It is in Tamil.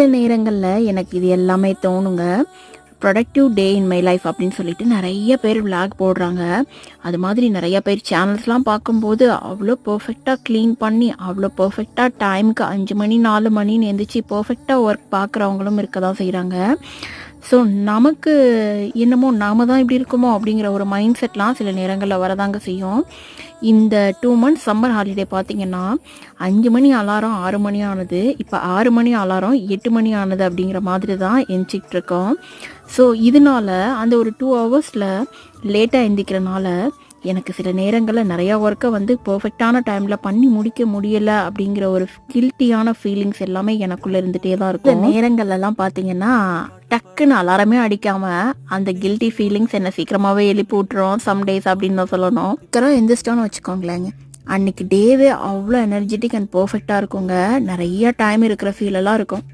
சில நேரங்களில் எனக்கு இது எல்லாமே தோணுங்க. Productive day in my life அப்படின்னு சொல்லிட்டு நிறைய பேர் விளாக் போடுறாங்க. அது மாதிரி நிறைய பேர் சேனல்ஸ்லாம் பார்க்கும்போது அவ்வளோ பர்ஃபெக்டாக க்ளீன் பண்ணி அவ்வளோ பர்ஃபெக்டாக டைமுக்கு அஞ்சு மணி நாலு மணின்னு எந்திரிச்சு பர்ஃபெக்டாக ஒர்க் பார்க்குறவங்களும் இருக்க தான் செய்கிறாங்க ஸோ நமக்கு என்னமோ நாம தான் இப்படி இருக்குமோ அப்படிங்கிற ஒரு மைண்ட் செட்லாம் சில நேரங்களில் வரதாங்க செய்யும். இந்த டூ மந்த்ஸ் சம்மர் ஹாலிடே பார்த்தீங்கன்னா அஞ்சு மணி அலாரம் ஆறு மணி ஆனது. இப்போ ஆறு மணி அலாரம் எட்டு மணி ஆனது அப்படிங்கிற மாதிரி தான் எந்திச்சிட்டு இருக்கோம். ஸோ இதனால அந்த ஒரு டூ ஹவர்ஸில் லேட்டாக எந்திக்கிறனால எனக்கு சில நேரங்களில் நிறையா ஒர்க்கை வந்து பர்ஃபெக்டான டைமில் பண்ணி முடிக்க முடியலை அப்படிங்கிற ஒரு கில்ட்டியான ஃபீலிங்ஸ் எல்லாமே எனக்குள்ளே இருந்துகிட்டே தான் இருக்கும். நேரங்கள்லாம் பார்த்தீங்கன்னா டக்குன்னு அலாரமே அடிக்காமல் அந்த கில்ட்டி ஃபீலிங்ஸ் என்னை சீக்கிரமாகவே எழுப்பி விட்டுரும். சம் டேஸ் அப்படின்னு தான் சொல்லணும். சீக்கிரம் எந்திரிச்சிட்டோம்னு வச்சுக்கோங்களேங்க. அன்னைக்கு டேவே அவ்வளோ எனர்ஜெட்டிக் அண்ட் பர்ஃபெக்டாக இருக்குங்க. நிறைய டைம் இருக்கிற ஃபீலெல்லாம் இருக்கும்.